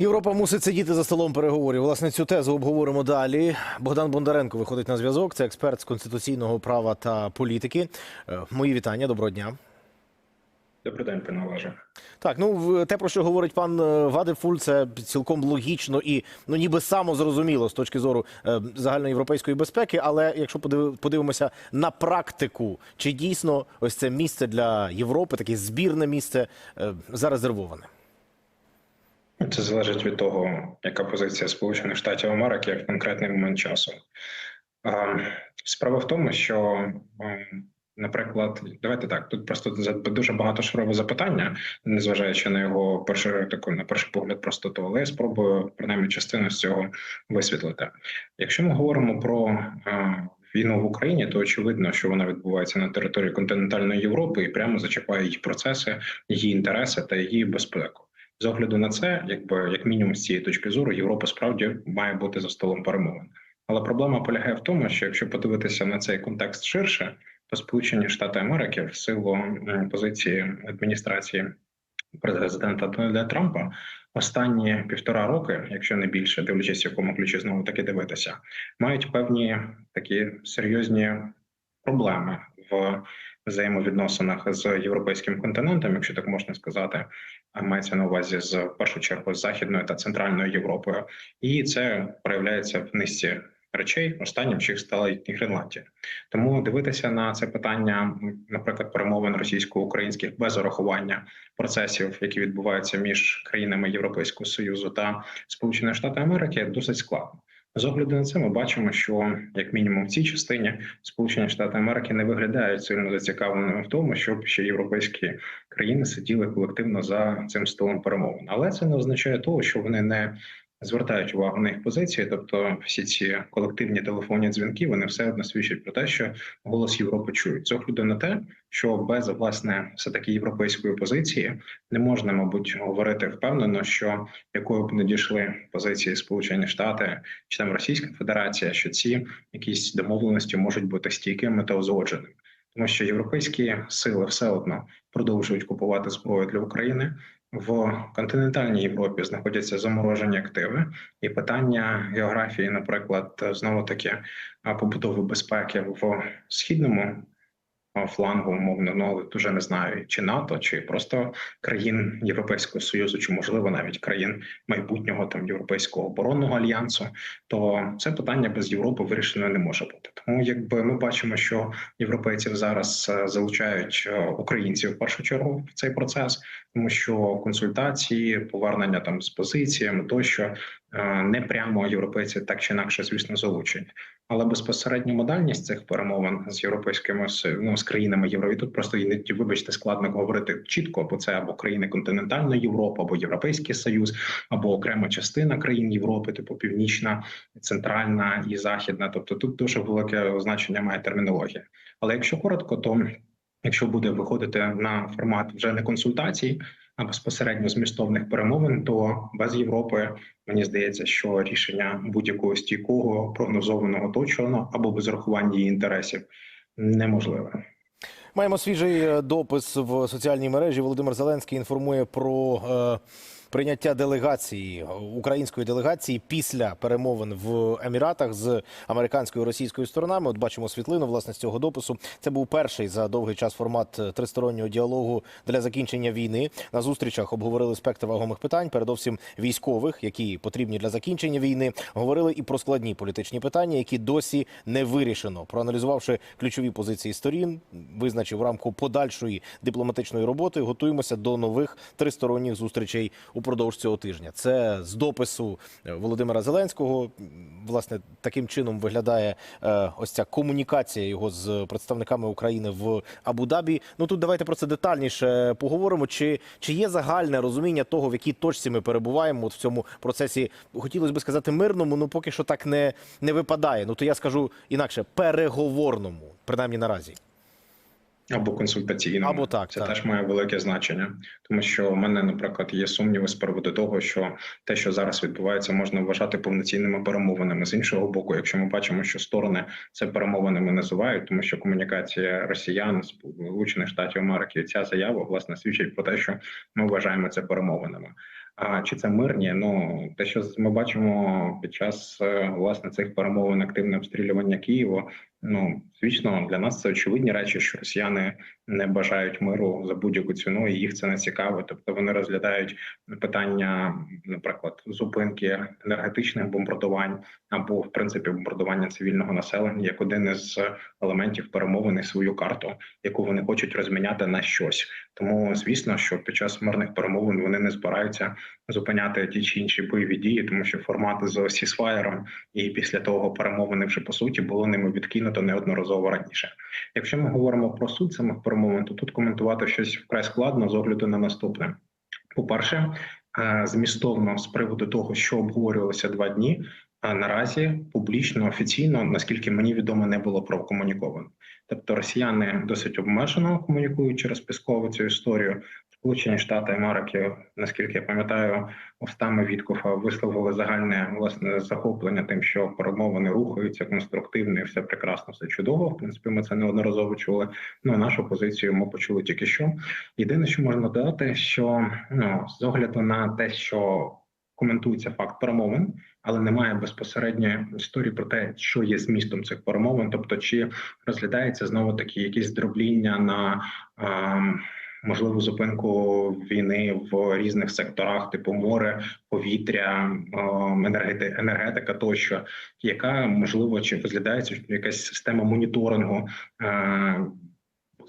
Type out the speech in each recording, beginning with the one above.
Європа мусить сидіти за столом переговорів. Власне, цю тезу обговоримо далі. Богдан Бондаренко виходить на зв'язок. Це експерт з конституційного права та політики. Е, Мої вітання. Доброго дня. Добрий день, пане Олеже. Так, ну те, про що говорить пан е, Вадефуль, це цілком логічно і ну ніби самозрозуміло з точки зору е, загальноєвропейської безпеки. Але якщо подив- подивимося на практику, чи дійсно ось це місце для Європи, таке збірне місце зарезервоване? Це залежить від того, яка позиція Сполучених Штатів Америки в конкретний момент часу. Справа в тому, що, наприклад, давайте так, тут просто дуже багато шарове запитання, незважаючи на його першу таку на перший погляд простоту, але я спробую принаймні частину з цього висвітлити. Якщо ми говоримо про війну в Україні, то очевидно, що вона відбувається на території континентальної Європи і прямо зачіпає її процеси, її інтереси та її безпеку. З огляду на це, якби як мінімум з цієї точки зору, Європа справді має бути за столом перемовин. Але проблема полягає в тому, що якщо подивитися на цей контекст ширше, то Сполучені Штати Америки в силу позиції адміністрації президента Дональда Трампа останні півтора роки, якщо не більше, дивлячись, в якому ключі знову таки дивитися, мають певні такі серйозні проблеми в взаємовідносинах з європейським континентом, якщо так можна сказати, мається на увазі з в першу чергу з західною та центральною Європою, і це проявляється в низці речей. Останнім з них стала і Гренландія. Тому дивитися на це питання, наприклад, перемовин російсько-українських без урахування процесів, які відбуваються між країнами Європейського союзу та Сполучених Штатів Америки, досить складно. З огляду на це ми бачимо, що як мінімум в цій частині Сполучені Штати Америки не виглядають сильно зацікавленими в тому, щоб ще європейські країни сиділи колективно за цим столом перемовин. Але це не означає того, що вони не звертають увагу на їх позиції. Тобто, всі ці колективні телефонні дзвінки вони все одно свідчать про те, що голос Європи чують з огляду на те, що без власне все таки європейської позиції не можна, мабуть, говорити впевнено, що якою б не дійшли позиції Сполучені Штати чи там Російська Федерація, що ці якісь домовленості можуть бути стійкими та узгодженими, тому що європейські сили все одно продовжують купувати зброю для України. В континентальній Європі знаходяться заморожені активи, і питання географії, наприклад, знову таки побудови безпеки в східному флангу, умовно, ну але дуже не знаю, чи НАТО, чи просто країн Європейського союзу, чи можливо навіть країн майбутнього там Європейського оборонного альянсу, то це питання без Європи вирішено не може бути. Тому якби ми бачимо, що європейців зараз е, залучають е, українців в першу чергу в цей процес, тому що консультації, повернення там з позиціями тощо е, не прямо європейці так чи інакше, звісно, залучені. Але безпосередньо модальність цих перемовин з європейськими ну, з країнами Євро, і тут просто іноді, вибачте, складно говорити чітко, бо це або країни континентальної Європи, або Європейський Союз, або окрема частина країн Європи, типу Північна, Центральна і Західна. Тобто тут дуже велике значення має термінологія. Але якщо коротко, то якщо буде виходити на формат вже не консультацій, безпосередньо змістовних перемовин, то без Європи мені здається, що рішення будь-якого стійкого прогнозованого точного або без рахування її інтересів неможливе. Маємо свіжий е, допис в соціальній мережі. Володимир Зеленський інформує про е, прийняття делегації української делегації після перемовин в Еміратах з американською і російською сторонами. От бачимо світлину власне з цього допису. Це був перший за довгий час формат е, тристороннього діалогу для закінчення війни. На зустрічах обговорили спектр вагомих питань, передовсім військових, які потрібні для закінчення війни. Говорили і про складні політичні питання, які досі не вирішено. Проаналізувавши ключові позиції сторін, визначив рамку подальшої дипломатичної роботи. Готуємося до нових тристоронніх зустрічей упродовж цього тижня. Це з допису е, Володимира Зеленського. Власне, таким чином виглядає е, ось ця комунікація його з представниками України в Абу-Дабі. Ну тут давайте про це детальніше поговоримо. Чи, чи є загальне розуміння того, в якій точці ми перебуваємо от в цьому процесі? Хотілося б сказати мирному, ну поки що так не, не випадає. Ну то я скажу інакше переговорному, принаймні наразі. Або консультаційному. Або так, це так. теж має велике значення, тому що в мене, наприклад, є сумніви з приводу того, що те, що зараз відбувається, можна вважати повноцінними перемовинами. З іншого боку, якщо ми бачимо, що сторони це перемовинами називають, тому що комунікація росіян Сполучених Штатів Америки, ця заява власне свідчить про те, що ми вважаємо це перемовинами. А чи це мирні? Ну те, що ми бачимо під час е, власне цих перемовин активне обстрілювання Києва. Ну звісно, для нас це очевидні речі, що росіяни не бажають миру за будь-яку ціну, і їх це не цікаво. Тобто вони розглядають питання, наприклад, зупинки енергетичних бомбардувань або в принципі бомбардування цивільного населення як один із елементів перемовини свою карту, яку вони хочуть розміняти на щось. Тому звісно, що під час мирних перемовин вони не збираються зупиняти ті чи інші бойові дії, тому що формати з сісфаєром і після того перемовини вже по суті було ними відкинуто неодноразово раніше. Якщо ми говоримо про суть самих перемовин, то тут коментувати щось вкрай складно з огляду на наступне. По перше, е, змістовно з приводу того, що обговорювалося два дні. А наразі публічно офіційно, наскільки мені відомо, не було прокомуніковано. Тобто росіяни досить обмежено комунікують через Піскову цю історію. Сполучені Штати Америки, наскільки я пам'ятаю, устами Віткофа висловили загальне власне захоплення тим, що перемовини рухаються конструктивно і все прекрасно, все чудово. В принципі, ми це неодноразово чули. Ну нашу позицію ми почули тільки що. Єдине, що можна додати, що ну з огляду на те, що коментується факт перемовин, але немає безпосередньої історії про те, що є змістом цих перемовин, тобто чи розглядається знову таки якісь дробління на. Ем, можливу зупинку війни в різних секторах, типу море, повітря, енергети, енергетика, тощо, яка можливо чи розглядається якась система моніторингу. е,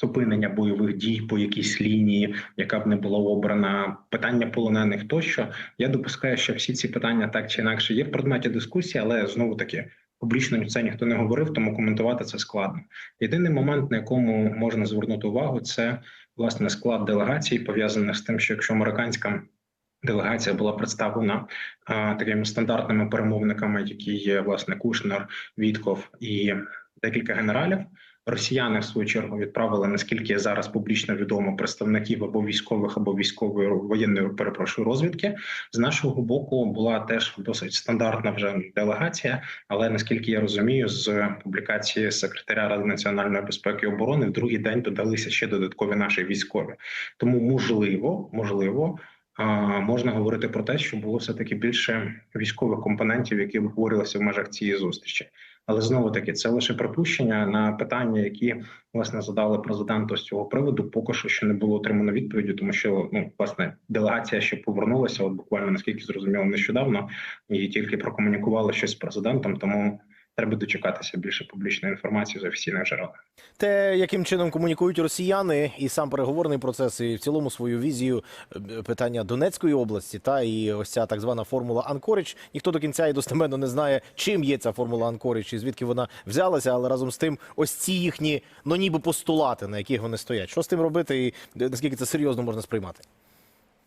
Зупинення бойових дій по якійсь лінії, яка б не була обрана, питання полонених тощо. Я допускаю, що всі ці питання так чи інакше є в предметі дискусії, але знову таки публічно це ніхто не говорив, тому коментувати це складно. Єдиний момент, на якому можна звернути увагу, це власне склад делегації, пов'язаних з тим, що якщо американська делегація була представлена а, такими стандартними перемовниками, які є власне Кушнер, Вітков і декілька генералів. Росіяни в свою чергу відправили наскільки зараз публічно відомо представників або військових, або військової воєнної перепрошую розвідки. З нашого боку була теж досить стандартна вже делегація. Але наскільки я розумію, з публікації секретаря Ради національної безпеки і оборони в другий день додалися ще додаткові наші військові. Тому можливо, можливо. Можна говорити про те, що було все таки більше військових компонентів, які обговорювалися в межах цієї зустрічі. Але знову таки це лише припущення на питання, які власне задали президенту з цього приводу. Поки що ще не було отримано відповіді, тому що ну власне делегація ще повернулася, от буквально наскільки зрозуміло нещодавно, і тільки прокомунікували щось з президентом. Тому треба дочекатися більше публічної інформації з офіційних джерел. Те, яким чином комунікують росіяни, і сам переговорний процес, і в цілому свою візію е, питання Донецької області, та і ось ця так звана формула Анкоріч. Ніхто до кінця і достеменно не знає, чим є ця формула Анкоріч і звідки вона взялася, але разом з тим, ось ці їхні ну ніби постулати, на яких вони стоять. Що з тим робити, і наскільки це серйозно можна сприймати?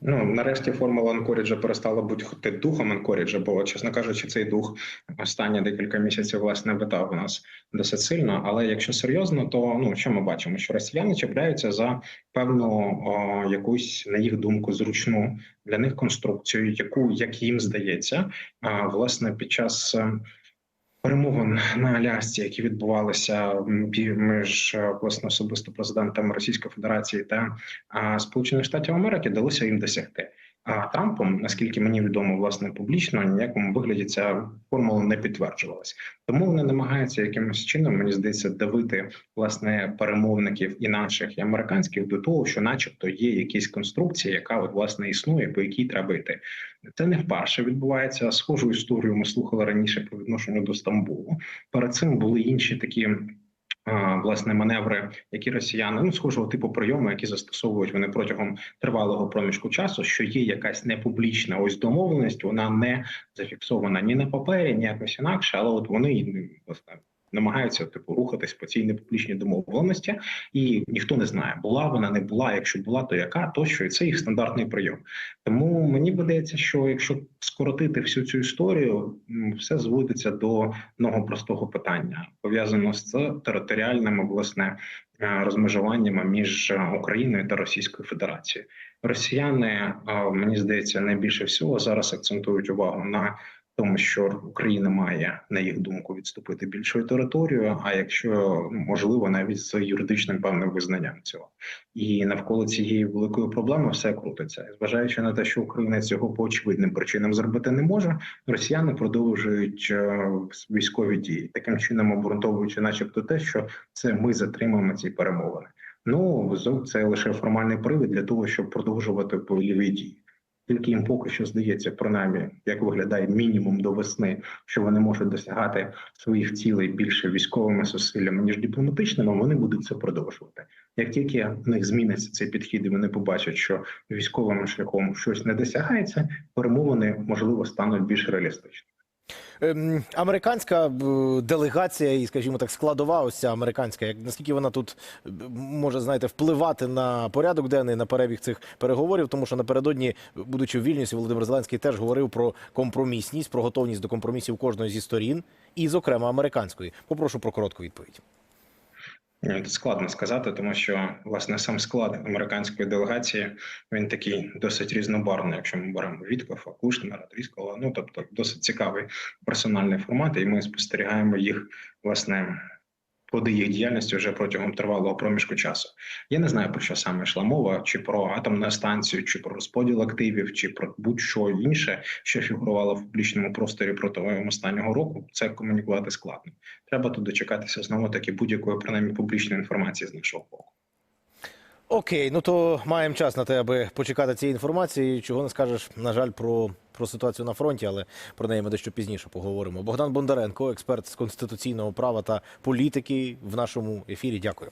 Ну нарешті формула Анкоріджа перестала бути духом Анкоріджа, бо, чесно кажучи, цей дух останні декілька місяців власне витав у нас досить сильно. Але якщо серйозно, то ну що ми бачимо, що росіяни чіпляються за певну о, якусь на їх думку зручну для них конструкцію, яку як їм здається, а власне під час перемовин на Алясці, які відбувалися між власне особисто президентами Російської Федерації та Сполучених Штатів Америки, далося їм досягти. Трампом, наскільки мені відомо, власне публічно ніякому вигляді ця формула не підтверджувалась. Тому вони намагаються якимось чином, мені здається, давити власне перемовників і наших і американських до того, що, начебто, є якісь конструкції, яка от власне існує, по якій треба йти. Це не вперше відбувається. Схожу історію ми слухали раніше по відношенню до Стамбулу. Перед цим були інші такі власне маневри, які росіяни ну схожого типу прийому, які застосовують вони протягом тривалого проміжку часу, що є якась непублічна ось домовленість, вона не зафіксована ні на папері, ні якось інакше, але от вони власне намагаються типу рухатись по цій непублічній домовленості, і ніхто не знає, була вона, не була. Якщо була, то яка тощо, і це їх стандартний прийом. Тому мені видається, що якщо скоротити всю цю історію, все зводиться до одного простого питання, пов'язаного з територіальними власне е, розмежуваннями між Україною та Російською Федерацією. Росіяни мені здається найбільше всього зараз акцентують увагу на тому, що Україна має, на їх думку, відступити більшою територією, а якщо можливо, навіть з юридичним певним визнанням цього. І навколо цієї великої проблеми все крутиться. Зважаючи на те, що Україна цього по очевидним причинам зробити не може, росіяни продовжують е, військові дії, таким чином обґрунтовуючи, начебто, те, що це ми затримаємо ці перемовини. Ну це лише формальний привід для того, щоб продовжувати бойові дії. Тільки їм поки що здається, принаймні, як виглядає мінімум до весни, що вони можуть досягати своїх цілей більше військовими зусиллями ніж дипломатичними. Вони будуть це продовжувати. Як тільки в них зміниться цей підхід, і вони побачать, що військовим шляхом щось не досягається, перемовини можливо стануть більш реалістичними. Ем, Американська е, делегація і, скажімо так, складова ось ця американська, як наскільки вона тут може знаєте впливати на порядок денний на перебіг цих переговорів, тому що напередодні, будучи в Вільнюсі, Володимир Зеленський теж говорив про компромісність, про готовність до компромісів кожної зі сторін, і, зокрема, американської. Попрошу про коротку відповідь. Ні, Це складно сказати, тому що власне сам склад американської делегації він такий досить різнобарвний, якщо ми беремо Віткофа, Кушнера, Тріскола, ну тобто досить цікавий персональний формат, і ми спостерігаємо їх власне ходи їх діяльності вже протягом тривалого проміжку часу. Я не знаю про що саме йшла мова, чи про атомну станцію, чи про розподіл активів, чи про будь-що інше, що фігурувало в публічному просторі протягом останнього року. Це комунікувати складно. Треба тут дочекатися знову таки будь-якої принаймні публічної інформації з нашого боку. Окей, ну то маємо час на те, аби почекати цієї інформації. Чого не скажеш, на жаль, про, про ситуацію на фронті, але про неї ми дещо пізніше поговоримо. Богдан Бондаренко, експерт з конституційного права та політики в нашому ефірі. Дякую.